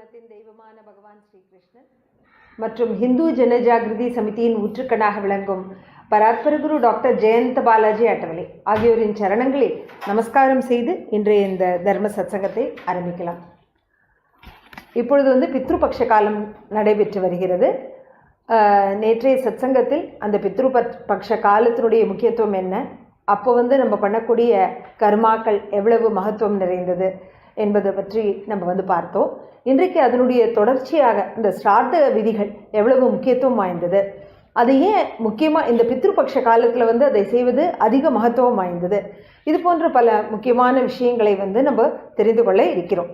சமஸ்தானத்தின் தெய்வமான பகவான் ஸ்ரீகிருஷ்ணன் மற்றும் ஹிந்து ஜனஜாகிருதி சமிதியின் ஊற்றுக்கண்ணாக விளங்கும் பராத்பரகுரு டாக்டர் ஜெயந்த பாலாஜி அட்டவலை ஆகியோரின் சரணங்களில் நமஸ்காரம் செய்து இன்றைய இந்த தர்ம சத்சங்கத்தை ஆரம்பிக்கலாம். இப்பொழுது வந்து பித்ருபக்ஷ காலம் நடைபெற்று வருகிறது. ஆஹ், நேற்றைய சத்சங்கத்தில் அந்த பித்ரு பக்ஷ காலத்தினுடைய முக்கியத்துவம் என்ன? அப்போ வந்து நம்ம பண்ணக்கூடிய கர்மாக்கள் எவ்வளவு மகத்துவம் நிறைந்தது? என்பதை பற்றி நம்ம வந்து பார்த்தோம். இன்றைக்கு அதனுடைய தொடர்ச்சியாக இந்த ஸ்ரார்த்த விதிகள் எவ்வளவு முக்கியத்துவம் வாய்ந்தது? அது ஏன் முக்கியமாக இந்த பித்ருபக்ஷ காலத்தில் வந்து அதை செய்வது அதிக மகத்துவம் வாய்ந்தது? இது போன்ற பல முக்கியமான விஷயங்களை வந்து நம்ம தெரிந்து கொள்ள இருக்கிறோம்.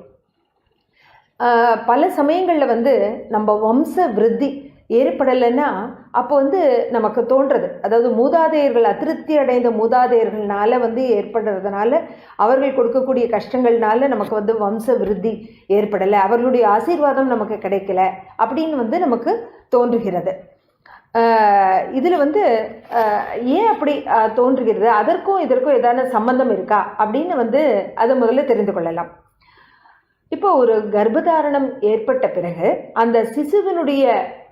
பல சமயங்களில் வந்து நம்ம வம்ச விருத்தி ஏற்படலைன்னா அப்போ வந்து நமக்கு தோன்றது. அதாவது மூதாதையர்கள் அதிருப்தி அடைந்த மூதாதையர்கள்னால வந்து ஏற்படுறதுனால அவர்கள் கொடுக்கக்கூடிய கஷ்டங்கள்னால நமக்கு வந்து வம்ச விருத்தி ஏற்படலை. அவர்களுடைய ஆசீர்வாதம் நமக்கு கிடைக்கல அப்படின்னு வந்து நமக்கு தோன்றுகிறது. இதில் வந்து ஏன் அப்படி தோன்றுகிறது? அதற்கும் இதற்கும் ஏதான சம்பந்தம் இருக்கா? அப்படின்னு வந்து அதை முதல்ல தெரிந்து கொள்ளலாம். இப்போ ஒரு கர்ப்பதாரணம் ஏற்பட்ட பிறகு அந்த சிசுவினுடைய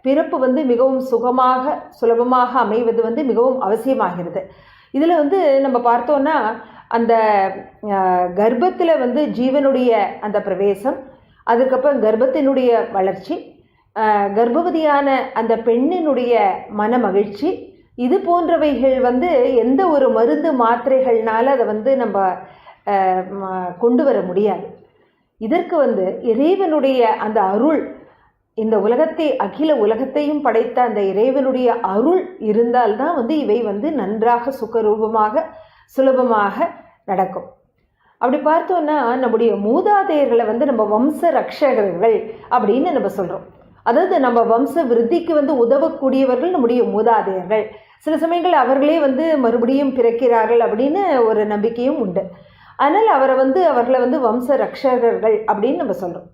பிறப்பு வந்து மிகவும் சுகமாக சுலபமாக அமைவது வந்து மிகவும் அவசியமாகிறது. இதில் வந்து நம்ம பார்த்தோன்னா அந்த கர்ப்பத்தில் வந்து ஜீவனுடைய அந்த பிரவேசம் அதுக்கப்புறம் கர்ப்பத்தினுடைய வளர்ச்சி கர்ப்பவதியான அந்த பெண்ணினுடைய மன மகிழ்ச்சி இது போன்றவைகள் வந்து எந்த ஒரு மருந்து மாத்திரைகள்னால அதை வந்து நம்ம கொண்டு வர முடியாது. இதற்கு வந்து இறைவனுடைய அந்த அருள் இந்த உலகத்தை அகில உலகத்தையும் படைத்த அந்த இறைவனுடைய அருள் இருந்தால்தான் வந்து இவை வந்து நன்றாக சுகரூபமாக சுலபமாக நடக்கும். அப்படி பார்த்தோன்னா நம்முடைய மூதாதையர்களை வந்து நம்ம வம்ச ரக்ஷகர்கள் அப்படின்னு நம்ம சொல்கிறோம் அதாவது நம்ம வம்ச விருத்திக்கு வந்து உதவக்கூடியவர்கள் நம்முடைய மூதாதையர்கள். சில சமயங்கள் அவர்களே வந்து மறுபடியும் பிறக்கிறார்கள் அப்படின்னு ஒரு நம்பிக்கையும் உண்டு. ஆனால் அவரை வந்து அவர்களை வந்து வம்ச ரக்ஷகர்கள் அப்படின்னு நம்ம சொல்கிறோம்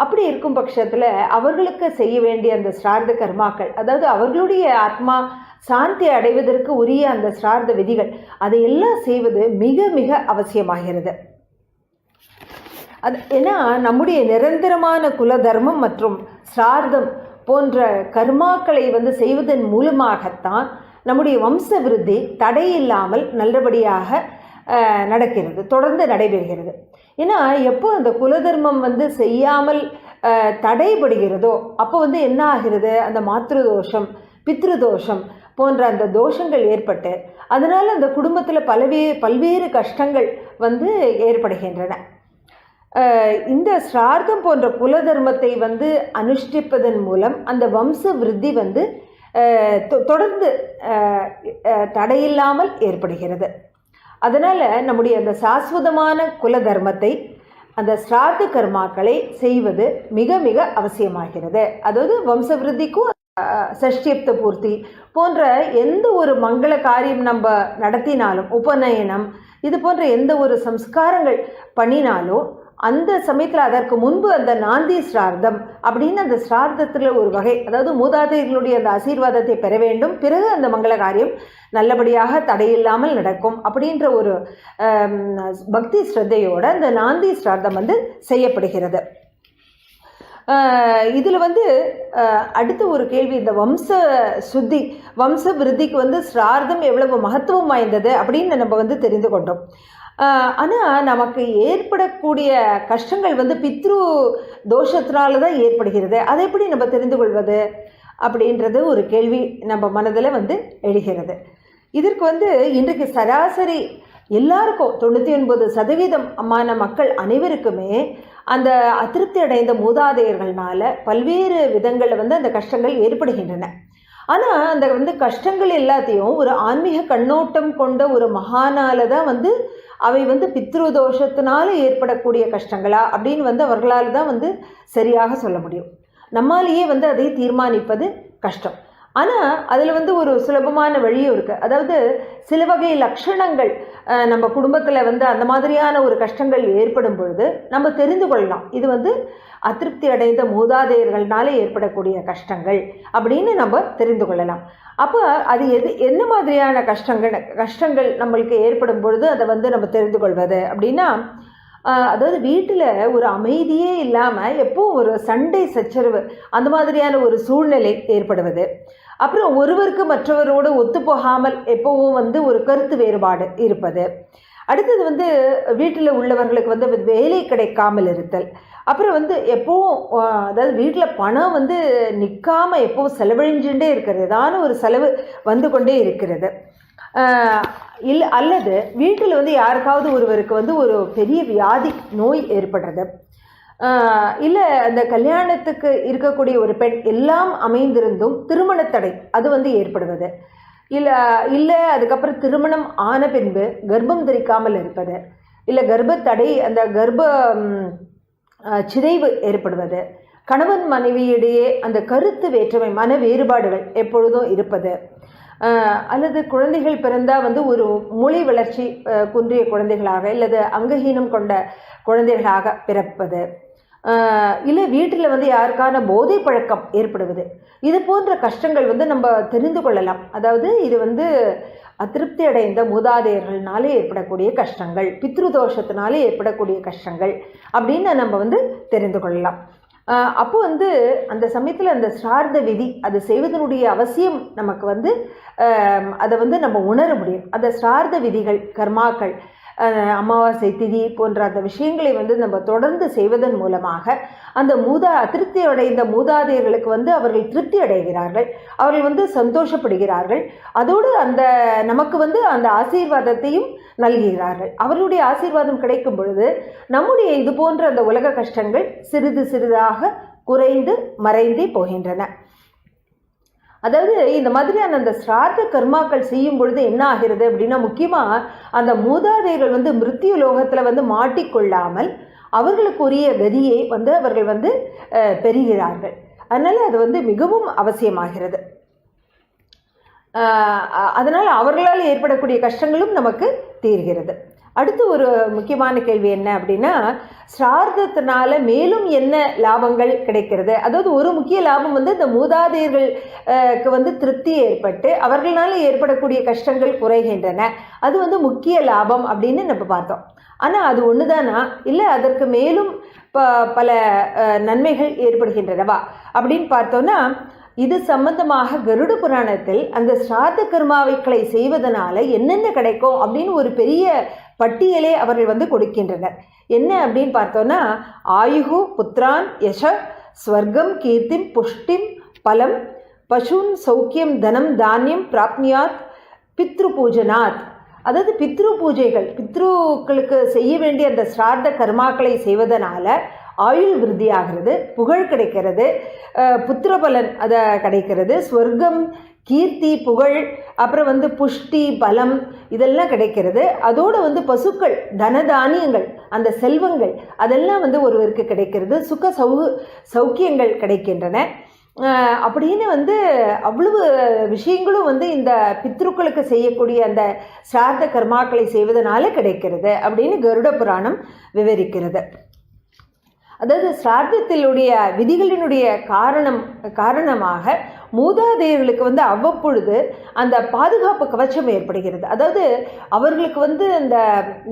அப்படி இருக்கும் பட்சத்தில் அவர்களுக்கு செய்ய வேண்டிய அந்த ஸ்ரார்த்த கர்மாக்கள் அதாவது அவர்களுடைய ஆத்மா சாந்தி அடைவதற்கு உரிய அந்த ஸ்ரார்த்த விதிகள் அதையெல்லாம் செய்வது மிக மிக அவசியமாகிறது. அது ஏன்னா நம்முடைய நிரந்தரமான குல தர்மம் மற்றும் சிரார்த்தம் போன்ற கர்மாக்களை வந்து செய்வதன் மூலமாகத்தான் நம்முடைய வம்ச விருத்தி தடையில்லாமல் நல்லபடியாக நடக்கிறது தொடர்ந்து நடைபெறுகிறது. ஏன்னா எப்போ அந்த குலதர்மம் வந்து செய்யாமல் தடைபடுகிறதோ அப்போ வந்து என்ன ஆகிறது? அந்த மாத்ரு தோஷம் தோஷம் போன்ற அந்த தோஷங்கள் ஏற்பட்டு அதனால் அந்த குடும்பத்தில் பலவே பல்வேறு கஷ்டங்கள் வந்து ஏற்படுகின்றன. இந்த ஸ்ரார்த்தம் போன்ற குல தர்மத்தை வந்து அனுஷ்டிப்பதன் மூலம் அந்த வம்ச விருத்தி வந்து தொ- தொடர்ந்து தடையில்லாமல் ஏற்படுகிறது. அதனால் நம்முடைய அந்த சாஸ்வதமான குல தர்மத்தை அந்த ஸ்ரார்த்த கர்மாக்களை செய்வது மிக மிக அவசியமாகிறது. அதாவது வம்சவிருத்திக்கும் சஷ்டியப்த பூர்த்தி போன்ற எந்த ஒரு மங்கள காரியம் நம்ம நடத்தினாலும் உபநயனம் இது போன்ற எந்த ஒரு சம்ஸ்காரங்கள் பண்ணினாலும் அந்த சமயத்தில் அதற்கு முன்பு அந்த நாந்தி ஸ்ரார்த்தம் அப்படின்னு அந்த ஸ்ரார்த்தத்தில் ஒரு வகை அதாவது மூதாதையர்களுடைய அந்த ஆசீர்வாதத்தை பெற வேண்டும். பிறகு அந்த மங்கள காரியம் நல்லபடியாக தடையில்லாமல் நடக்கும் அப்படின்ற ஒரு பக்தி ஸ்ரத்தையோடு அந்த நாந்தி ஸ்ரார்த்தம் வந்து செய்யப்படுகிறது. இதில் வந்து அடுத்த ஒரு கேள்வி இந்த வம்ச சுத்தி வம்ச விருத்திக்கு வந்து ஸ்ரார்த்தம் எவ்வளவு மகத்துவம் வாய்ந்தது அப்படின்னு நம்ம வந்து தெரிந்து கொண்டோம். ஆனால் நமக்கு ஏற்படக்கூடிய கஷ்டங்கள் வந்து பித்ரு தோஷத்தினால தான் ஏற்படுகிறது. அதை எப்படி நம்ம தெரிந்து கொள்வது? அப்படின்றது ஒரு கேள்வி நம்ம மனதில் வந்து எழுகிறது. இதற்கு வந்து இன்றைக்கு சராசரி எல்லாருக்கும் தொண்ணூற்றி ஒன்பது சதவீதமான மக்கள் அனைவருக்குமே அந்த அதிருப்தி அடைந்த மூதாதையர்கள்னால பல்வேறு விதங்களில் வந்து அந்த கஷ்டங்கள் ஏற்படுகின்றன. ஆனால் அந்த வந்து கஷ்டங்கள் எல்லாத்தையும் ஒரு ஆன்மீக கண்ணோட்டம் கொண்ட ஒரு மகானால தான் வந்து அவை வந்து பித்ரு தோஷத்தினால ஏற்படக்கூடிய கஷ்டங்களா அப்படின்னு வந்து அவர்களால் தான் வந்து சரியாக சொல்ல முடியும். நம்மாலேயே வந்து அதை தீர்மானிப்பது கஷ்டம். ஆனால் அதில் வந்து ஒரு சுலபமான வழியும் இருக்குது அதாவது சில வகை லட்சணங்கள் நம்ம குடும்பத்தில் வந்து அந்த மாதிரியான ஒரு கஷ்டங்கள் ஏற்படும் பொழுது நம்ம தெரிந்து கொள்ளலாம். இது வந்து அதிருப்தி அடைந்த மூதாதையர்கள்னால ஏற்படக்கூடிய கஷ்டங்கள் அப்படின்னு நம்ம தெரிந்து கொள்ளலாம். அப்போ அது எது என்ன மாதிரியான கஷ்டங்கள் கஷ்டங்கள் நம்மளுக்கு ஏற்படும் பொழுது அதை வந்து நம்ம தெரிந்து கொள்வது அப்படின்னா அதாவது வீட்டில் ஒரு அமைதியே இல்லாமல் எப்போ ஒரு சண்டை சச்சரவு அந்த மாதிரியான ஒரு சூழ்நிலை ஏற்படுவது. அப்புறம் ஒருவருக்கு மற்றவரோடு ஒத்துப்போகாமல் எப்போவும் வந்து ஒரு கருத்து வேறுபாடு இருப்பது. அடுத்தது வந்து வீட்டில் உள்ளவர்களுக்கு வந்து வேலை கிடைக்காமல் இருத்தல். அப்புறம் வந்து எப்போவும் அதாவது வீட்டில் பணம் வந்து நிற்காம எப்போவும் செலவழிஞ்சுட்டே இருக்கிறது. ஏதான ஒரு செலவு வந்து கொண்டே இருக்கிறது. இல்லை அல்லது வீட்டில் வந்து யாருக்காவது ஒருவருக்கு வந்து ஒரு பெரிய வியாதி நோய் ஏற்படுறது. இல்லை அந்த கல்யாணத்துக்கு இருக்கக்கூடிய ஒரு பெண் எல்லாம் அமைந்திருந்தும் திருமணத்தடை அது வந்து ஏற்படுவது. இல்லை இல்லை அதுக்கப்புறம் திருமணம் ஆன பின்பு கர்ப்பம் தெரிக்காமல் இருப்பது. இல்லை கர்ப்பத்தடை அந்த கர்ப்ப சிதைவு ஏற்படுவது. கணவன் மனைவியிடையே அந்த கருத்து வேற்றுமை மன வேறுபாடுகள் எப்பொழுதும் இருப்பது. அல்லது குழந்தைகள் பிறந்தால் வந்து ஒரு மொழி வளர்ச்சி குன்றிய குழந்தைகளாக அல்லது அங்கஹீனம் கொண்ட குழந்தைகளாக பிறப்பது. இல்லை வீட்டில் வந்து யாருக்கான போதை பழக்கம் ஏற்படுவது. இது போன்ற கஷ்டங்கள் வந்து நம்ம தெரிந்து கொள்ளலாம். அதாவது இது வந்து அதிருப்தி அடைந்த மூதாதையர்கள்னாலே ஏற்படக்கூடிய கஷ்டங்கள் பித்ரு தோஷத்தினாலே ஏற்படக்கூடிய கஷ்டங்கள் அப்படின்னு நம்ம வந்து தெரிந்து கொள்ளலாம். அப்போ வந்து அந்த சமயத்தில் அந்த சார்ந்த விதி அது செய்வதனுடைய அவசியம் நமக்கு வந்து அதை வந்து நம்ம உணர முடியும். அந்த சார்ந்த விதிகள் கர்மாக்கள் அமாவாசை திதி போன்ற அந்த விஷயங்களை வந்து நம்ம தொடர்ந்து செய்வதன் மூலமாக அந்த மூதா அதிருப்தி அடைந்த மூதாதையர்களுக்கு வந்து அவர்கள் திருப்தி அடைகிறார்கள். அவர்கள் வந்து சந்தோஷப்படுகிறார்கள். அதோடு அந்த நமக்கு வந்து அந்த ஆசீர்வாதத்தையும் நல்கிறார்கள். அவர்களுடைய ஆசீர்வாதம் கிடைக்கும் பொழுது நம்முடைய இது போன்ற அந்த உலக கஷ்டங்கள் சிறிது சிறிதாக குறைந்து மறைந்தே போகின்றன. அதாவது இந்த மாதிரியான அந்த சிரார்த்த கர்மாக்கள் செய்யும் பொழுது என்ன ஆகிறது அப்படின்னா முக்கியமாக அந்த மூதாதையர்கள் வந்து மிருத்திய லோகத்தில் வந்து மாட்டிக்கொள்ளாமல் அவர்களுக்குரிய கதியை வந்து அவர்கள் வந்து பெறுகிறார்கள். அதனால் அது வந்து மிகவும் அவசியமாகிறது. அதனால் அவர்களால் ஏற்படக்கூடிய கஷ்டங்களும் நமக்கு தீர்கிறது. அடுத்து ஒரு முக்கியமான கேள்வி என்ன அப்படின்னா சிரார்த்தத்தினால மேலும் என்ன லாபங்கள் கிடைக்கிறது? அதாவது ஒரு முக்கிய லாபம் வந்து இந்த மூதாதையர்களுக்கு வந்து திருப்தி ஏற்பட்டு அவர்களால் ஏற்படக்கூடிய கஷ்டங்கள் குறைகின்றன. அது வந்து முக்கிய லாபம் அப்படின்னு நம்ம பார்த்தோம். ஆனால் அது ஒன்று தானா இல்லை அதற்கு மேலும் ப பல நன்மைகள் ஏற்படுகின்றனவா? அப்படின்னு பார்த்தோன்னா இது சம்பந்தமாக கருட புராணத்தில் அந்த ஸ்ராத்த கர்மாவைகளை செய்வதனால என்னென்ன கிடைக்கும் அப்படின்னு ஒரு பெரிய பட்டியலே அவர்கள் வந்து கொடுக்கின்றனர். என்ன அப்படின்னு பார்த்தோன்னா ஆயுகு புத்ரான் யஷ ஸ்வர்க்கம் கீர்த்திம் புஷ்டிம் பலம் பசுன் சௌக்கியம் தனம் தானியம் பிராப்னியாத் பித்ரு பூஜனாத் அதாவது பித்ரு பூஜைகள் பித்ருக்களுக்கு செய்ய வேண்டிய அந்த ஸ்ரார்த்த கர்மாக்களை செய்வதனால ஆயுள் விருத்தியாகிறது புகழ் கிடைக்கிறது புத்திரபலன் அதை கிடைக்கிறது ஸ்வர்க்கம் கீர்த்தி புகழ் அப்புறம் வந்து புஷ்டி பலம் இதெல்லாம் கிடைக்கிறது. அதோடு வந்து பசுக்கள் தனதானியங்கள் அந்த செல்வங்கள் அதெல்லாம் வந்து ஒருவருக்கு கிடைக்கிறது. சுக சௌ சௌக்கியங்கள் கிடைக்கின்றன. அப்படின்னு வந்து அவ்வளவு விஷயங்களும் வந்து இந்த பித்ருக்களுக்கு செய்யக்கூடிய அந்த சிரார்த்த கர்மாக்களை செய்வதனால கிடைக்கிறது அப்படின்னு கருட புராணம் விவரிக்கிறது. அதாவது சிரார்த்தத்தினுடைய விதிகளினுடைய காரணம் காரணமாக மூதாதையர்களுக்கு வந்து அவ்வப்பொழுது அந்த பாதுகாப்பு கவச்சம் ஏற்படுகிறது. அதாவது அவர்களுக்கு வந்து அந்த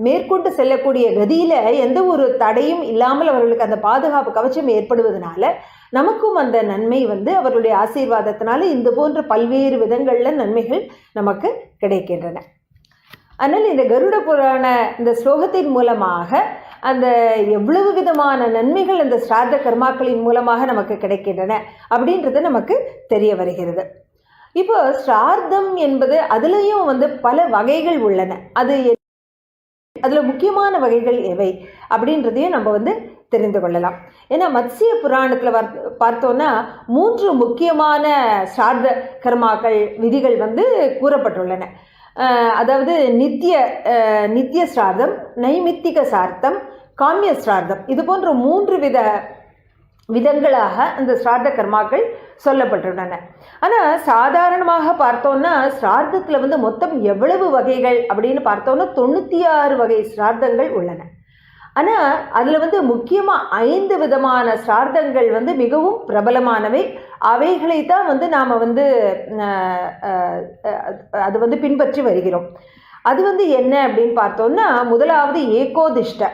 மேற்கொண்டு செல்லக்கூடிய கதியில் எந்த ஒரு தடையும் இல்லாமல் அவர்களுக்கு அந்த பாதுகாப்பு கவச்சம் ஏற்படுவதனால நமக்கும் அந்த நன்மை வந்து அவர்களுடைய ஆசீர்வாதத்தினால இந்த போன்ற பல்வேறு விதங்களில் நன்மைகள் நமக்கு கிடைக்கின்றன. அதனால் இந்த கருட புராண இந்த ஸ்லோகத்தின் மூலமாக அந்த எவ்வளவு விதமான நன்மைகள் அந்த ஸ்ராத்த கர்மாக்களின் மூலமாக நமக்கு கிடைக்கின்றன அப்படின்றது நமக்கு தெரிய வருகிறது. இப்போ ஸ்ரார்த்தம் என்பது அதுலேயும் வந்து பல வகைகள் உள்ளன. அது அதில் முக்கியமான வகைகள் எவை அப்படின்றதையும் நம்ம வந்து தெரிந்து கொள்ளலாம். ஏன்னா மத்சிய புராணத்தில் வர் பார்த்தோன்னா மூன்று முக்கியமான சார்த கர்மாக்கள் விதிகள் வந்து கூறப்பட்டுள்ளன. அதாவது நித்திய நித்திய சிரார்த்தம் நைமித்திக சார்த்தம் காமிய சிரார்த்தம். இது போன்ற மூன்று வித விதங்களாக அந்த சிரார்த்த கர்மாக்கள் சொல்லப்பட்டுள்ளன ஆனால் சாதாரணமாக பார்த்தோன்னா சிரார்த்தத்தில் வந்து மொத்தம் எவ்வளவு வகைகள் அப்படின்னு பார்த்தோன்னா தொண்ணூற்றி ஆறு வகை சிரார்த்தங்கள் உள்ளன. ஆனால் அதில் வந்து முக்கியமாக ஐந்து விதமான சிரார்த்தங்கள் வந்து மிகவும் பிரபலமானவை. அவைகளை தான் வந்து நாம் வந்து அது வந்து பின்பற்றி வருகிறோம். அது வந்து என்ன அப்படின்னு பார்த்தோம்னா முதலாவது ஏகோதிஷ்ட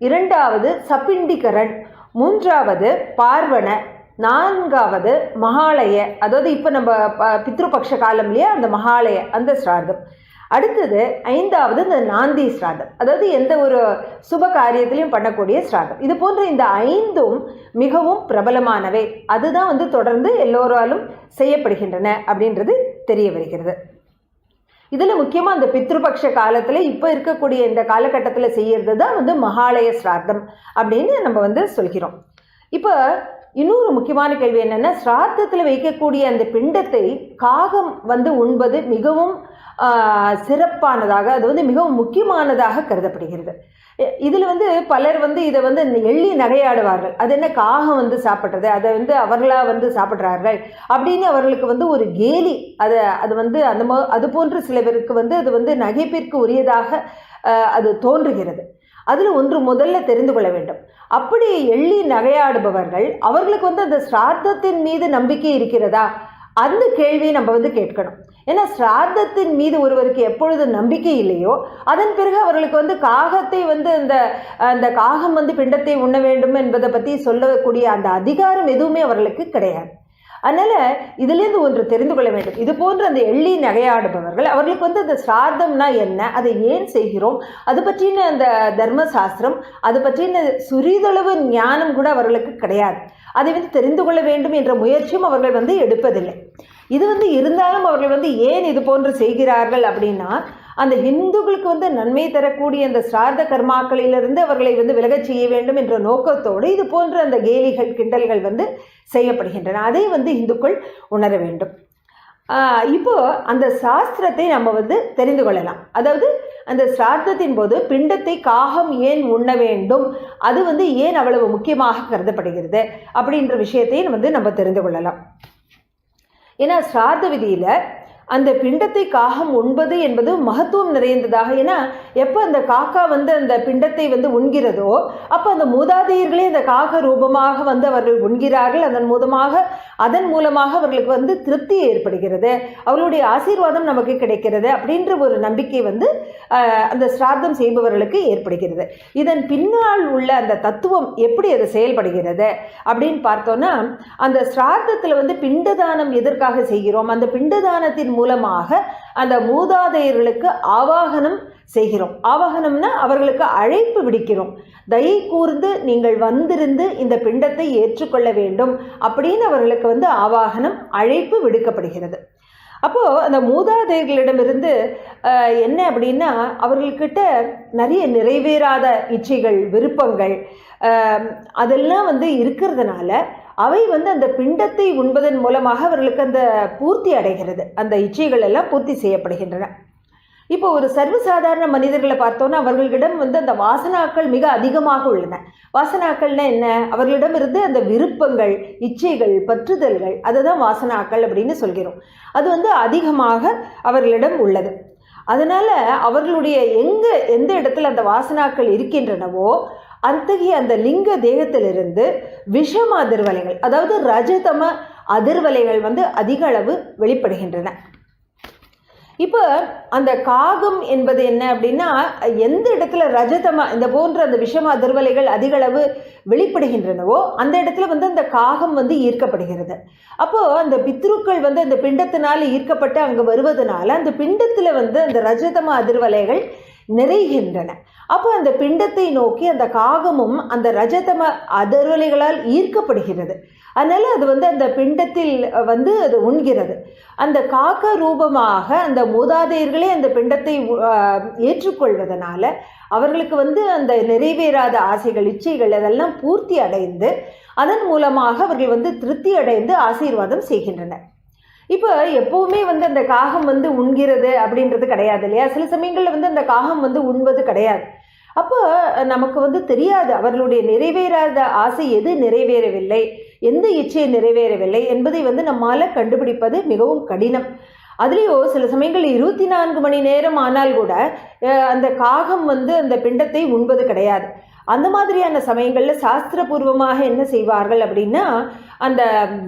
இரண்டாவது சப்பிண்டிகரன் மூன்றாவது பார்வண நான்காவது மகாலய அதாவது இப்போ நம்ம ப- பித்ருபக்ஷ காலம் இல்லையா அந்த மகாலய அந்த ஸ்ரார்த்தம் அடுத்தது ஐந்தாவது இந்த நாந்தி ஸ்ராதம் அதாவது எந்த ஒரு சுப காரியத்திலையும் பண்ணக்கூடிய ஸ்ராதம் இது போன்ற இந்த ஐந்தும் மிகவும் பிரபலமானவை. அதுதான் வந்து தொடர்ந்து எல்லோராலும் செய்யப்படுகின்றன அப்படின்றது தெரிய வருகிறது. இதில் முக்கியமாக அந்த பித்ருபக்ஷ காலத்தில் இப்போ இருக்கக்கூடிய இந்த காலகட்டத்தில் செய்யறது தான் வந்து மகாலய ஸ்ரார்த்தம் அப்படின்னு நம்ம வந்து சொல்கிறோம். இப்போ இன்னொரு முக்கியமான கேள்வி என்னென்னா ஸ்ரார்த்தத்தில் வைக்கக்கூடிய அந்த பிண்டத்தை காகம் வந்து உண்பது மிகவும் சிறப்பானதாக அது வந்து மிகவும் முக்கியமானதாக கருதப்படுகிறது. இதில் வந்து பலர் வந்து இதை வந்து எள்ளி நகையாடுவார்கள். அது என்ன காகம் வந்து சாப்பிட்றது அதை வந்து அவர்களாக வந்து சாப்பிட்றார்கள் அப்படின்னு அவர்களுக்கு வந்து ஒரு கேலி அதை அது வந்து அந்த அது போன்று சில பேருக்கு வந்து அது வந்து நகைப்பிற்கு உரியதாக அது தோன்றுகிறது. அதில் ஒன்று முதல்ல தெரிந்து கொள்ள வேண்டும். அப்படி எள்ளி நகையாடுபவர்கள் அவர்களுக்கு வந்து அந்த ஸ்ரார்த்தத்தின் மீது நம்பிக்கை இருக்கிறதா? அந்த கேள்வியை நம்ம வந்து கேட்கணும். ஏன்னா சிரார்த்தத்தின் மீது ஒருவருக்கு எப்பொழுது நம்பிக்கை இல்லையோ அதன் பிறகு அவர்களுக்கு வந்து காகத்தை வந்து அந்த அந்த காகம் வந்து பிண்டத்தை உண்ண வேண்டும் என்பதை பற்றி சொல்லக்கூடிய அந்த அதிகாரம் எதுவுமே அவர்களுக்கு கிடையாது. அதனால் இதிலேருந்து ஒன்று தெரிந்து கொள்ள வேண்டும். இது போன்ற அந்த எள்ளி நகையாடுபவர்கள் அவர்களுக்கு வந்து அந்த சிரார்த்தம்னா என்ன அதை ஏன் செய்கிறோம் அது பற்றின அந்த தர்ம சாஸ்திரம் அது பற்றின சுரிதளவு ஞானம் கூட அவர்களுக்கு கிடையாது. அதை வந்து தெரிந்து கொள்ள வேண்டும் என்ற முயற்சியும் அவர்கள் வந்து எடுப்பதில்லை. இது வந்து இருந்தாலும் அவர்கள் வந்து ஏன் இது போன்று செய்கிறார்கள் அப்படின்னா அந்த இந்துக்களுக்கு வந்து நன்மை தரக்கூடிய அந்த சிரார்த்த கர்மாக்களிலிருந்து அவர்களை வந்து விலகச் செய்ய வேண்டும் என்ற நோக்கத்தோடு இது போன்ற அந்த கேலிகள் கிண்டல்கள் வந்து செய்யப்படுகின்றன. அதை வந்து இந்துக்கள் உணர வேண்டும். இப்போது இப்போ அந்த சாஸ்திரத்தை நம்ம வந்து தெரிந்து கொள்ளலாம். அதாவது அந்த சிரார்த்தத்தின் போது பிண்டத்தை காகம் ஏன் உண்ண வேண்டும்? அது வந்து ஏன் அவ்வளவு முக்கியமாக கருதப்படுகிறது? அப்படின்ற விஷயத்தை வந்து நம்ம தெரிந்து கொள்ளலாம். ஏன்னா சிரார்த்த விதியில் அந்த பிண்டத்தை காகம் உண்பது என்பது மகத்துவம் நிறைந்ததாக ஏன்னா எப்போ அந்த காக்கா வந்து அந்த பிண்டத்தை வந்து உண்கிறதோ அப்போ அந்த மூதாதையர்களே அந்த காக ரூபமாக வந்து அவர்கள் உண்கிறார்கள். அதன் மூலமாக அதன் மூலமாக அவர்களுக்கு வந்து திருப்தி ஏற்படுகிறது. அவர்களுடைய ஆசீர்வாதம் நமக்கு கிடைக்கிறது அப்படின்ற ஒரு நம்பிக்கை வந்து அந்த சிரார்த்தம் செய்பவர்களுக்கு ஏற்படுகிறது. இதன் பின்னால் உள்ள அந்த தத்துவம் எப்படி அது செயல்படுகிறது அப்படின்னு பார்த்தோன்னா அந்த சிரார்த்தத்தில் வந்து பிண்டதானம் எதற்காக செய்கிறோம்? அந்த பிண்டதானத்தின் மூலமாக அந்த மூதாதையர்களுக்கு ஆவாகனம் செய்கிறோம். ஆவாகனம்னா அவர்களுக்கு அழைப்பு விடுக்கிறோம். தயை கூர்ந்து நீங்கள் வந்திருந்து இந்த பிண்டத்தை ஏற்றுக்கொள்ள வேண்டும் அப்படின்னு அவர்களுக்கு வந்து ஆவாகனம் அழைப்பு விடுக்கப்படுகிறது. அப்போது அந்த மூதாதையர்களிடமிருந்து என்ன அப்படின்னா அவர்கள்கிட்ட நிறைய நிறைவேறாத இச்சைகள் விருப்பங்கள் அதெல்லாம் வந்து இருக்கிறதுனால அவை வந்து அந்த பிண்டத்தை உண்பதன் மூலமாக அவர்களுக்கு அந்த பூர்த்தி அடைகிறது. அந்த இச்சைகள் எல்லாம் பூர்த்தி செய்யப்படுகின்றன. இப்போ ஒரு சர்வசாதாரண மனிதர்களை பார்த்தோன்னா அவர்களிடம் வந்து அந்த வாசனாக்கள் மிக அதிகமாக உள்ளன. வாசனாக்கள்னா என்ன? அவர்களிடம் இருந்து அந்த விருப்பங்கள் இச்சைகள் பற்றுதல்கள் அதுதான் வாசனாக்கள் அப்படின்னு சொல்கிறோம். அது வந்து அதிகமாக அவர்களிடம் உள்ளது. அதனால் அவர்களுடைய எங்கே எந்த இடத்துல அந்த வாசனாக்கள் இருக்கின்றனவோ அத்தகைய அந்த லிங்க தேகத்திலிருந்து விஷம அதிர்வலைகள் அதாவது ரஜதம அதிர்வலைகள் வந்து அதிக அளவு வெளிப்படுகின்றன. இப்போ அந்த காகம் என்பது என்ன அப்படின்னா எந்த இடத்துல ரஜதம இந்த போன்ற அந்த விஷம அதிர்வலைகள் அதிக அளவு வெளிப்படுகின்றனவோ அந்த இடத்துல வந்து அந்த காகம் வந்து ஈர்க்கப்படுகிறது. அப்போது அந்த பித்ருக்கள் வந்து அந்த பிண்டத்தினால் ஈர்க்கப்பட்டு அங்கே வருவதனால அந்த பிண்டத்தில் வந்து அந்த ரஜதம அதிர்வலைகள் நிறைகின்றன. அப்போ அந்த பிண்டத்தை நோக்கி அந்த காகமும் அந்த ரஜதம அதருளைகளால் ஈர்க்கப்படுகிறது. அதனால் அது வந்து அந்த பிண்டத்தில் வந்து அது உண்கிறது. அந்த காக்க ரூபமாக அந்த மூதாதையர்களே அந்த பிண்டத்தை ஏற்றுக்கொள்வதனால அவர்களுக்கு வந்து அந்த நிறைவேறாத ஆசைகள் இச்சைகள் அதெல்லாம் பூர்த்தி அடைந்து அதன் மூலமாக அவர்கள் வந்து திருப்தி அடைந்து ஆசீர்வாதம் செய்கின்றனர். இப்போ எப்போவுமே வந்து அந்த காகம் வந்து உண்கிறது அப்படின்றது கிடையாது இல்லையா? சில சமயங்களில் வந்து அந்த காகம் வந்து உண்பது கிடையாது. அப்போ நமக்கு வந்து தெரியாது அவர்களுடைய நிறைவேறாத ஆசை எது நிறைவேறவில்லை எந்த இச்சையை நிறைவேறவில்லை என்பதை வந்து நம்மால் கண்டுபிடிப்பது மிகவும் கடினம். அதுலேயோ சில சமயங்கள் இருபத்தி நான்கு மணி நேரம் ஆனால் கூட அந்த காகம் வந்து அந்த பிண்டத்தை உண்பது கிடையாது. அந்த மாதிரியான சமயங்களில் சாஸ்திரபூர்வமாக என்ன செய்வார்கள் அப்படின்னா அந்த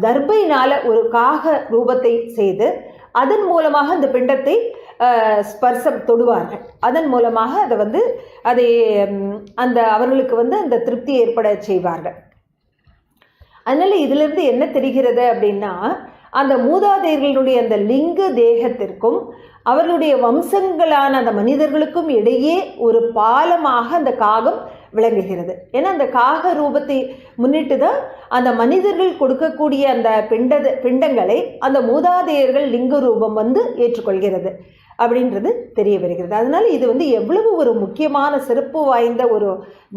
தர்பையினால் ஒரு காக ரூபத்தை செய்து அதன் மூலமாக அந்த பிண்டத்தை ஸ்பர்சம் தொடுவார்கள். அதன் மூலமாக அதை வந்து அதை அந்த அவர்களுக்கு வந்து அந்த திருப்தி ஏற்பட செய்வார்கள். அதனால் இதிலிருந்து என்ன தெரிகிறது அப்படின்னா அந்த மூதாதையர்களுடைய அந்த லிங்க தேகத்திற்கும் அவர்களுடைய வம்சங்களான அந்த மனிதர்களுக்கும் இடையே ஒரு பாலமாக அந்த காகம் விளங்குகிறது. ஏன்னா அந்த காக ரூபத்தை முன்னிட்டு தான் அந்த மனிதர்கள் கொடுக்கக்கூடிய அந்த பிண்ட பிண்டங்களை அந்த மூதாதையர்கள் லிங்க ரூபம் வந்து ஏற்றுக்கொள்கிறது அப்படின்றது தெரிய வருகிறது. அதனால் இது வந்து எவ்வளவு ஒரு முக்கியமான சிறப்பு வாய்ந்த ஒரு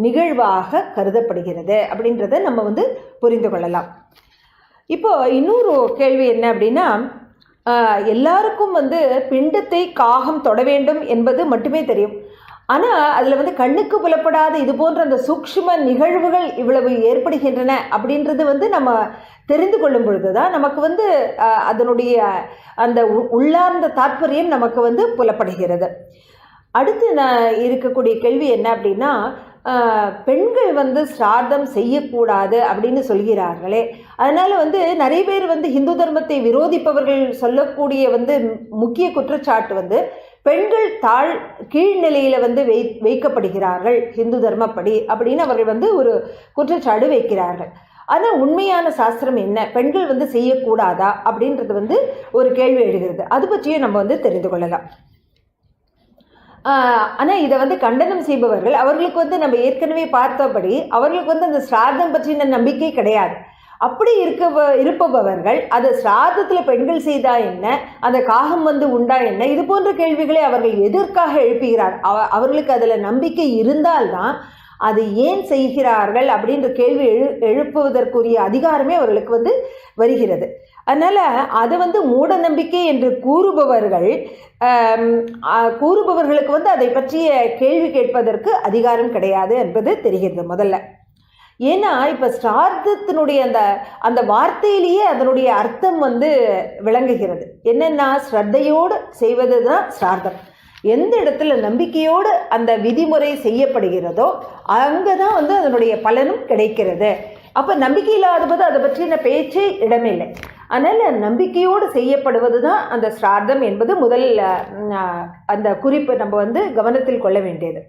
நிகழ்வாக கருதப்படுகிறது அப்படின்றத நம்ம வந்து புரிந்து கொள்ளலாம். இப்போ இன்னொரு கேள்வி என்ன அப்படின்னா எல்லாருக்கும் வந்து பிண்டத்தை காகம் தொட வேண்டும் என்பது மட்டுமே தெரியும். ஆனால் அதில் வந்து கண்ணுக்கு புலப்படாத இது போன்ற அந்த சூக்ஷ்ம நிகழ்வுகள் இவ்வளவு ஏற்படுகின்றன அப்படின்றது வந்து நம்ம தெரிந்து கொள்ளும் பொழுது தான் நமக்கு வந்து அதனுடைய அந்த உ- உள்ளார்ந்த தாற்பயம் நமக்கு வந்து புலப்படுகிறது. அடுத்து நான் இருக்கக்கூடிய கேள்வி என்ன அப்படின்னா பெண்கள் வந்து சிரார்த்தம் செய்யக்கூடாது அப்படின்னு சொல்கிறார்களே. அதனால் வந்து நிறைய பேர் வந்து இந்து தர்மத்தை விரோதிப்பவர்கள் சொல்லக்கூடிய வந்து முக்கிய குற்றச்சாட்டு வந்து பெண்கள் தாழ் கீழ்நிலையில் வந்து வை வைக்கப்படுகிறார்கள் ஹிந்து தர்மப்படி அப்படின்னு அவர்கள் வந்து ஒரு குற்றச்சாடு வைக்கிறார்கள். ஆனால் உண்மையான சாஸ்திரம் என்ன? பெண்கள் வந்து செய்யக்கூடாதா? அப்படின்றது வந்து ஒரு கேள்வி எழுகிறது. அது பற்றியும் நம்ம வந்து தெரிந்து கொள்ளலாம். ஆனால் இதை வந்து கண்டனம் செய்பவர்கள் அவர்களுக்கு வந்து நம்ம ஏற்கனவே பார்த்தபடி அவர்களுக்கு வந்து அந்த சிராதம் பற்றின நம்பிக்கை கிடையாது. அப்படி இருக்க இருப்பவர்கள் அது சிராதத்தில் பெண்கள் செய்தா என்ன? அந்த காகம் வந்து உண்டா என்ன? இது போன்ற கேள்விகளை அவர்கள் எதற்காக எழுப்புகிறார்? அவ அவர்களுக்கு அதில் நம்பிக்கை இருந்தால்தான் அது ஏன் செய்கிறார்கள் அப்படின்ற கேள்வி எழு எழுப்புவதற்குரிய அதிகாரமே அவர்களுக்கு வந்து வருகிறது. அதனால் அதை வந்து மூட நம்பிக்கை என்று கூறுபவர்கள் கூறுபவர்களுக்கு வந்து அதை பற்றிய கேள்வி கேட்பதற்கு அதிகாரம் கிடையாது என்பது தெரிகிறது முதல்ல. ஏன்னா இப்போ ஸ்ரார்த்தத்தினுடைய அந்த அந்த வார்த்தையிலேயே அதனுடைய அர்த்தம் வந்து விளங்குகிறது. என்னென்னா ஸ்ரத்தையோடு செய்வது தான் ஸ்ரார்த்தம் எந்த இடத்துல நம்பிக்கையோடு அந்த விதிமுறை செய்யப்படுகிறதோ அங்கே தான் வந்து அதனுடைய பலனும் கிடைக்கிறது. அப்போ நம்பிக்கை இல்லாதபோது அதை பற்றின பேச்சே இடமில்லை. அதனால் நம்பிக்கையோடு செய்யப்படுவது தான் அந்த ஸ்ரார்த்தம் என்பது முதல் அந்த குறிப்பு நம்ம வந்து கவனத்தில் கொள்ள வேண்டியது.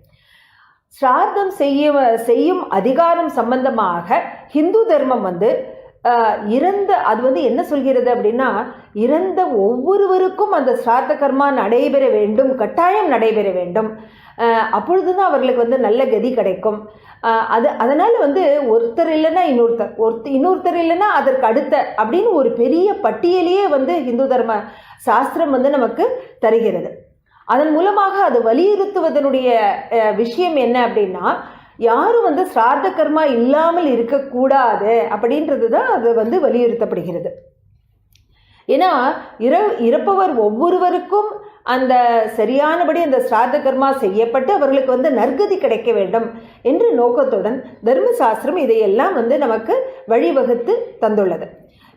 ஸ்ரார்த்தம் செய்ய செய்யும் அதிகாரம் சம்பந்தமாக ஹிந்து தர்மம் வந்து இறந்த அது வந்து என்ன சொல்கிறது அப்படின்னா இறந்த ஒவ்வொருவருக்கும் அந்த ஸ்ரார்த்த கர்மா நடைபெற வேண்டும் கட்டாயம் நடைபெற வேண்டும். அப்பொழுது அப்பொழுதுதான் அவர்களுக்கு வந்து நல்ல கதி கிடைக்கும். அது அதனால் வந்து ஒருத்தர் இல்லைன்னா இன்னொருத்தர் ஒருத்தர் இன்னொருத்தர் இல்லைன்னா அதற்கு அடுத்த அப்படின்னு ஒரு பெரிய பட்டியலையே வந்து ஹிந்து தர்ம சாஸ்திரம் வந்து நமக்கு தருகிறது. அதன் மூலமாக அது வலியுறுத்துவதனுடைய விஷயம் என்ன அப்படின்னா யாரும் வந்து சிரார்த்த கர்மா இல்லாமல் இருக்கக்கூடாது அப்படின்றது தான் அது வந்து வலியுறுத்தப்படுகிறது. ஏன்னா இற இறப்பவர் ஒவ்வொருவருக்கும் அந்த சரியானபடி அந்த சிரார்த்த கர்மா செய்யப்பட்டு அவர்களுக்கு வந்து நற்கதி கிடைக்க வேண்டும் என்ற நோக்கத்துடன் தர்மசாஸ்திரம் இதையெல்லாம் வந்து நமக்கு வழிவகுத்து தந்துள்ளது.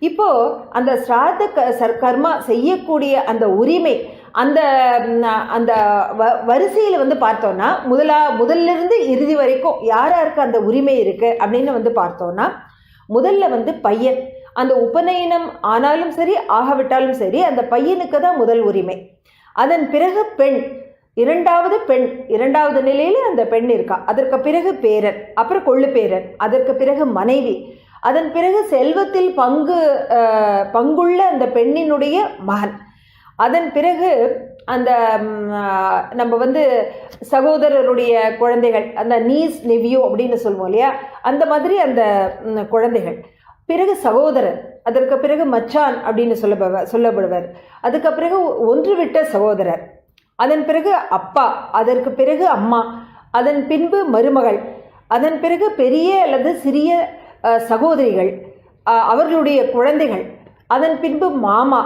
இப்போ அந்த சிரார்த்த க சர் கர்மா செய்யக்கூடிய அந்த உரிமை அந்த அந்த வ வரிசையில் வந்து பார்த்தோன்னா முதலா முதல்லிருந்து இறுதி வரைக்கும் யார் யாருக்கு அந்த உரிமை இருக்குது அப்படின்னு வந்து பார்த்தோன்னா முதல்ல வந்து பையன். அந்த உபநயனம் ஆனாலும் சரி ஆகாவிட்டாலும் சரி அந்த பையனுக்கு தான் முதல் உரிமை. அதன் பிறகு பெண். இரண்டாவது பெண். இரண்டாவது நிலையில் அந்த பெண் இருக்கா. அதற்கு பிறகு பேரன். அப்புறம் கொள்ளு பேரன். அதற்கு பிறகு மனைவி. அதன் பிறகு செல்வத்தில் பங்கு பங்குள்ள அந்த பெண்ணினுடைய மகன். அதன் பிறகு அந்த நம்ம வந்து சகோதரருடைய குழந்தைகள் அந்த நீஸ் நெவியோ அப்படின்னு சொல்லுவோம் இல்லையா? அந்த மாதிரி அந்த குழந்தைகள். பிறகு சகோதரர் அதற்கு பிறகு மச்சான் அப்படின்னு சொல்லப்படுவர் சொல்லப்படுவர். அதுக்கு பிறகு ஒன்று விட்ட சகோதரர் அதன் பிறகு அப்பா அதற்கு பிறகு அம்மா அதன் பின்பு மருமகள் அதன் பிறகு பெரிய அல்லது சிறிய சகோதரிகள் அவர்களுடைய குழந்தைகள் அதன் பின்பு மாமா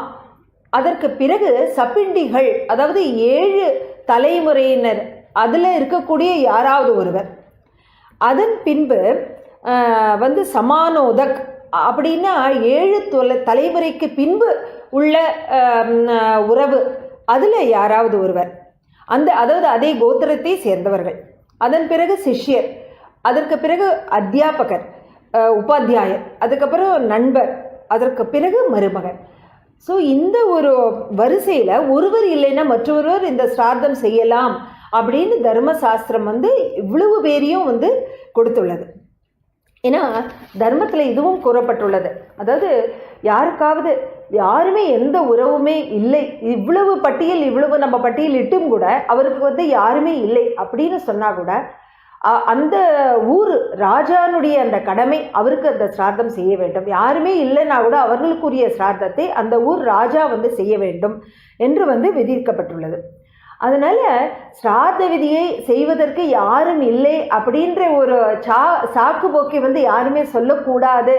அதற்கு பிறகு சப்பிண்டிகள் அதாவது ஏழு தலைமுறையினர் அதில் இருக்கக்கூடிய யாராவது ஒருவர். அதன் பின்பு வந்து சமானோதக் அப்படின்னா ஏழு தொலை தலைமுறைக்கு பின்பு உள்ள உறவு அதில் யாராவது ஒருவர். அந்த அதாவது அதே கோத்திரத்தை சேர்ந்தவர்கள். அதன் பிறகு சிஷ்யர் அதற்கு பிறகு அத்தியாபகர் உபாத்தியாயர் அதுக்கப்புறம் நண்பர் அதற்கு பிறகு மருமகன். ஸோ இந்த ஒரு வரிசையில் ஒருவர் இல்லைன்னா மற்றொருவர் இந்த சிரார்த்தம் செய்யலாம் அப்படின்னு தர்மசாஸ்திரம் வந்து இவ்வளவு பேரையும் வந்து கொடுத்துள்ளது. ஏன்னா தர்மத்தில் இதுவும் கூறப்பட்டுள்ளது. அதாவது யாருக்காவது யாருமே எந்த உறவுமே இல்லை. இவ்வளவு பட்டியல் இவ்வளவு நம்ம பட்டியல் இட்டும் கூட அவருக்கு வந்து யாருமே இல்லை அப்படின்னு சொன்னால் கூட அந்த ஊர் ராஜானுடைய அந்த கடமை அவருக்கு அந்த சிரார்த்தம் செய்ய வேண்டும். யாருமே இல்லைன்னா கூட அவர்களுக்குரிய சிரார்த்தத்தை அந்த ஊர் ராஜா வந்து செய்ய வேண்டும் என்று வந்து விதிக்கப்பட்டுள்ளது. அதனால் சிராத விதியை செய்வதற்கு யாரும் இல்லை அப்படின்ற ஒரு சா சாக்கு போக்கை வந்து யாருமே சொல்லக்கூடாது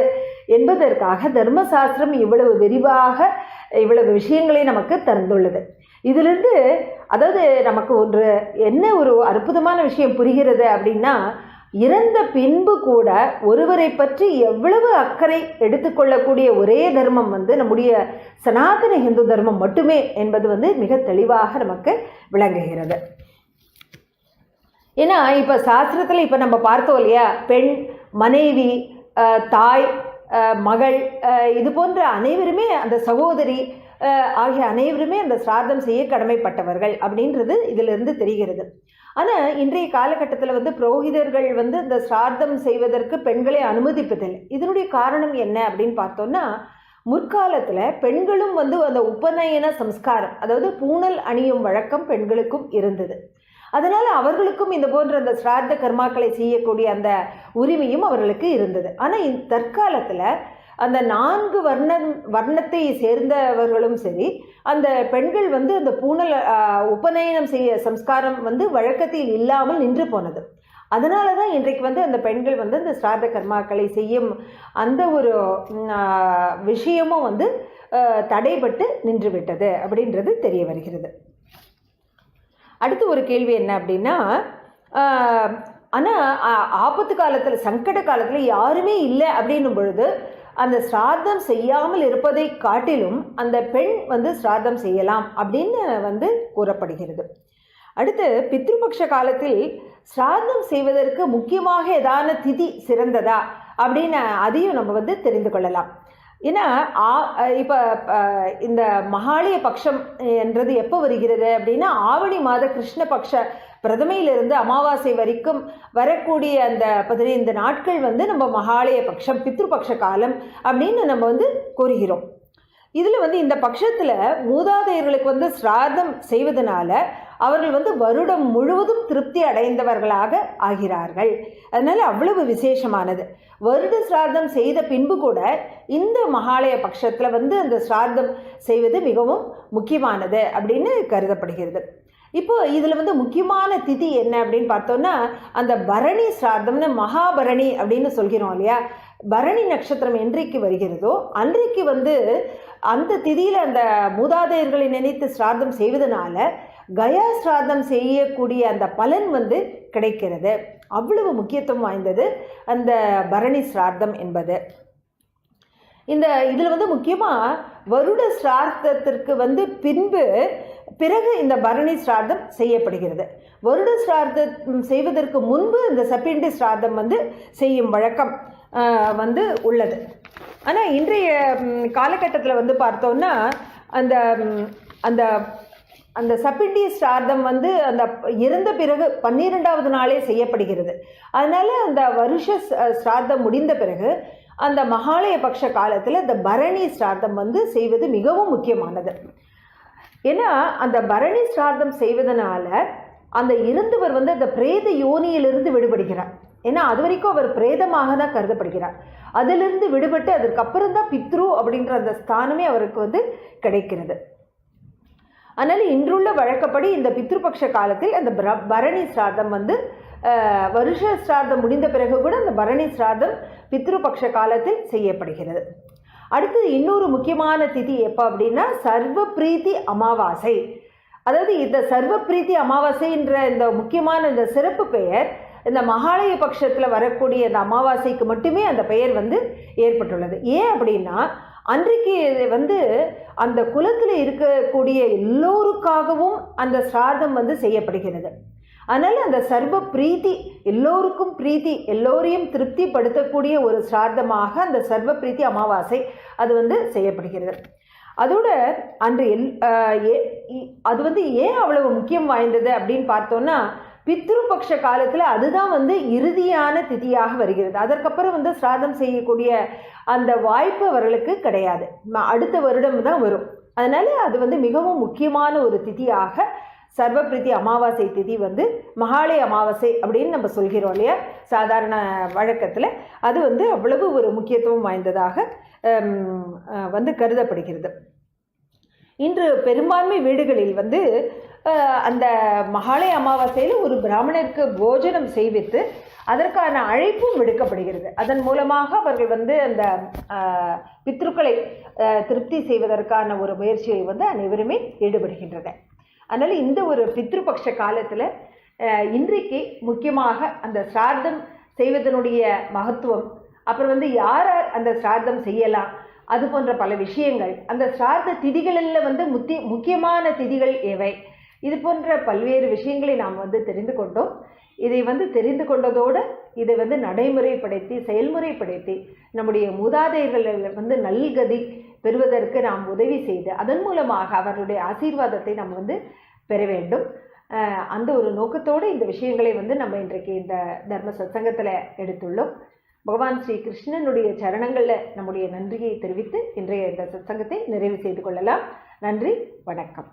என்பதற்காக தர்மசாஸ்திரம் இவ்வளவு விரிவாக இவ்வளவு விஷயங்களை நமக்கு தந்துள்ளது. இதிலிருந்து அதாவது நமக்கு ஒன்று என்ன ஒரு அற்புதமான விஷயம் புரிகிறது அப்படின்னா இறந்த பின்பு கூட ஒருவரை பற்றி எவ்வளவு அக்கறை எடுத்துக்கொள்ளக்கூடிய ஒரே தர்மம் வந்து நம்முடைய சனாதன இந்து தர்மம் மட்டுமே என்பது வந்து மிக தெளிவாக நமக்கு விளங்குகிறது. ஏன்னா இப்போ சாஸ்திரத்தில் இப்போ நம்ம பார்த்தோம் இல்லையா? பெண் மனைவி தாய் மகள் இது போன்ற அனைவருமே அந்த சகோதரி ஆகிய அனைவருமே அந்த சிரார்த்தம் செய்ய கடமைப்பட்டவர்கள் அப்படின்றது இதிலிருந்து தெரிகிறது. ஆனால் இன்றைய காலகட்டத்தில் வந்து புரோகிதர்கள் வந்து இந்த சிரார்த்தம் செய்வதற்கு பெண்களை அனுமதிப்பதில்லை. இதனுடைய காரணம் என்ன அப்படின்னு பார்த்தோம்னா முற்காலத்தில் பெண்களும் வந்து அந்த உபநயன சம்ஸ்காரம் அதாவது பூணல் அணியும் வழக்கம் பெண்களுக்கும் இருந்தது. அதனால் அவர்களுக்கும் இந்த போன்ற அந்த சிரார்த்த கர்மாக்களை செய்யக்கூடிய அந்த உரிமையும் அவர்களுக்கு இருந்தது. ஆனால் தற்காலத்தில் அந்த நான்கு வர்ணம் வர்ணத்தை சேர்ந்தவர்களும் சரி அந்த பெண்கள் வந்து அந்த பூனல் உபநயனம் செய்ய சம்ஸ்காரம் வந்து வழக்கத்தில் இல்லாமல் நின்று போனது. அதனால தான் இன்றைக்கு வந்து அந்த பெண்கள் வந்து அந்த சிரார்த்த கர்மாக்களை செய்யும் அந்த ஒரு விஷயமும் வந்து தடைபட்டு நின்றுவிட்டது அப்படின்றது தெரிய வருகிறது. அடுத்து ஒரு கேள்வி என்ன அப்படின்னா ஆனால் ஆபத்து காலத்தில் சங்கட காலத்தில் யாருமே இல்லை அப்படின்னும் பொழுது அந்த சிராதம் செய்யாமல் இருப்பதை காட்டிலும் அந்த பெண் வந்து சிராதம் செய்யலாம் அப்படின்னு வந்து கூறப்படுகிறது. அடுத்து பித்ருபக்ஷ காலத்தில் சிராதம் செய்வதற்கு முக்கியமாக ஏதான திதி சிறந்ததா அப்படின்னு அதையும் நம்ம வந்து தெரிந்து கொள்ளலாம். ஏன்னா இப்போ இந்த மகாலய பக்ஷம் என்றது எப்போ வருகிறது அப்படின்னா ஆவணி மாத கிருஷ்ண பக்ஷ பிரதமையிலிருந்து அமாவாசை வரைக்கும் வரக்கூடிய அந்த பதினைந்து நாட்கள் வந்து நம்ம மகாலய பட்சம் பித்ருபக்ஷ காலம் அப்படின்னு நம்ம வந்து கூறுகிறோம். இதில் வந்து இந்த பட்சத்தில் மூதாதையர்களுக்கு வந்து சிராதம் செய்வதனால அவர்கள் வந்து வருடம் முழுவதும் திருப்தி அடைந்தவர்களாக ஆகிறார்கள். அதனால் அவ்வளவு விசேஷமானது. வருட சிராதம் செய்த பின்பு கூட இந்த மகாலய பட்சத்தில் வந்து அந்த சிராதம் செய்வது மிகவும் முக்கியமானது அப்படின்னு கருதப்படுகிறது. இப்போ இதில் வந்து முக்கியமான திதி என்ன அப்படின்னு பார்த்தோம்னா அந்த பரணி சிரார்த்தம்னு மகாபரணி அப்படின்னு சொல்கிறோம் இல்லையா? பரணி நட்சத்திரம் என்றைக்கு வருகிறதோ அன்றைக்கு வந்து அந்த திதியில் அந்த மூதாதையர்களை நினைத்து சிராதம் செய்வதனால கயா சிராதம் செய்யக்கூடிய அந்த பலன் வந்து கிடைக்கிறது. அவ்வளவு முக்கியத்துவம் வாய்ந்தது அந்த பரணி சிரார்த்தம் என்பது. இந்த இதில் வந்து முக்கியமாக வருட சிரார்த்தத்திற்கு வந்து பின்பு பிறகு இந்த பரணி சிரார்த்தம் செய்யப்படுகிறது. வருட சிரார்த்தம் செய்வதற்கு முன்பு இந்த சப்பிண்டி சிரார்த்தம் வந்து செய்யும் வழக்கம் வந்து உள்ளது. ஆனால் இன்றைய காலகட்டத்தில் வந்து பார்த்தோம்னா அந்த அந்த அந்த சப்பிண்டி ஸ்ரார்த்தம் வந்து அந்த இறந்த பிறகு பன்னிரெண்டாவது நாளே செய்யப்படுகிறது. அதனால் அந்த வருஷ ஸ்ரார்த்தம் முடிந்த பிறகு அந்த மகாலய பக்ஷ காலத்தில் இந்த பரணி ஸ்ரார்த்தம் வந்து செய்வது மிகவும் முக்கியமானது. ஏன்னா அந்த பரணி சிரார்த்தம் செய்வதனால அந்த இறந்தவர் வந்து அந்த பிரேத யோனியிலிருந்து விடுபடுகிறார். ஏன்னா அது வரைக்கும் அவர் பிரேதமாக தான் கருதப்படுகிறார். அதிலிருந்து விடுபட்டு அதற்கப்புறம் தான் பித்ரு அப்படின்ற அந்த ஸ்தானமே அவருக்கு வந்து கிடைக்கிறது. அதனால் இன்றுள்ள வழக்கப்படி இந்த பித்ருபக்ஷ காலத்தில் அந்த பிர- பரணி சிராதம் வந்து வருஷ சிராதம் முடிந்த பிறகு கூட அந்த பரணி சிராதம் பித்ருபக்ஷ காலத்தில் செய்யப்படுகிறது. அடுத்து இன்னொரு முக்கியமான திதி எப்போ அப்படின்னா சர்வ பிரீத்தி அமாவாசை. அதாவது இந்த சர்வ பிரீத்தி அமாவாசைன்ற இந்த முக்கியமான இந்த சிறப்பு பெயர் இந்த மகாலய பட்சத்தில் வரக்கூடிய அந்த அமாவாசைக்கு மட்டுமே அந்த பெயர் வந்து ஏற்பட்டுள்ளது. ஏன் அப்படின்னா அன்றைக்கு வந்து அந்த குலத்தில் இருக்கக்கூடிய எல்லோருக்காகவும் அந்த சிராதம் வந்து செய்யப்படுகிறது. அதனால் அந்த சர்வ பிரீத்தி எல்லோருக்கும் பிரீத்தி எல்லோரையும் திருப்திப்படுத்தக்கூடிய ஒரு சிரார்த்தமாக அந்த சர்வ பிரீத்தி அமாவாசை அது வந்து செய்யப்படுகிறது. அதோட அன்று எல் ஏ- அது வந்து ஏன் அவ்வளவு முக்கியம் வாய்ந்தது அப்படின்னு பார்த்தோன்னா பித்ருபக்ஷ காலத்தில் அதுதான் வந்து இறுதியான திதியாக வருகிறது. அதற்கப்புறம் வந்து சிராதம் செய்யக்கூடிய அந்த வாய்ப்பு அவர்களுக்கு கிடையாது. அடுத்த வருடம் தான் வரும். அதனால் அது வந்து மிகவும் முக்கியமான ஒரு திதியாக சர்வபிரீத்தி அமாவாசை திதி வந்து மகாலய அமாவாசை அப்படின்னு நம்ம சொல்கிறோம் இல்லையா? சாதாரண வழக்கத்தில் அது வந்து அவ்வளவு ஒரு முக்கியத்துவம் வாய்ந்ததாக வந்து கருதப்படுகிறது. இன்று பெரும்பான்மை வீடுகளில் வந்து அந்த மகாலய அமாவாசையில் ஒரு பிராமணருக்கு போஜனம் செய்வித்து அதற்கான அழைப்பும் விடுக்கப்படுகிறது. அதன் மூலமாக அவர்கள் வந்து அந்த பித்ருக்களை திருப்தி செய்வதற்கான ஒரு முயற்சியை வந்து அனைவருமே ஈடுபடுகின்றனர். அதனால் இந்த ஒரு பித்ருபக்ஷ காலத்தில் இன்றைக்கு முக்கியமாக அந்த சிரார்த்தம் செய்வதனுடைய மகத்துவம் அப்புறம் வந்து யார் யார் அந்த சிரார்த்தம் செய்யலாம் அது போன்ற பல விஷயங்கள் அந்த சிரார்த்த திதிகளில் வந்து முத்தி முக்கியமான திதிகள் எவை இது போன்ற பல்வேறு விஷயங்களை நாம் வந்து தெரிந்து கொண்டோம். இதை வந்து தெரிந்து கொண்டதோடு இதை வந்து நடைமுறைப்படுத்தி செயல்முறைப்படுத்தி நம்முடைய மூதாதையர்களை வந்து நல்கதி பெறுவதற்கு நாம் உதவி செய்து அதன் மூலமாக அவருடைய ஆசீர்வாதத்தை நாம் வந்து பெற வேண்டும். அந்த ஒரு நோக்கத்தோடு இந்த விஷயங்களை வந்து நம்ம இன்றைக்கு இந்த தர்ம சத்சங்கத்தில் எடுத்துள்ளோம். பகவான் ஸ்ரீ கிருஷ்ணனுடைய சரணங்களில் நம்முடைய நன்றியை தெரிவித்து இன்றைய இந்த சத்சங்கத்தை நிறைவு செய்து கொள்ளலாம். நன்றி வணக்கம்.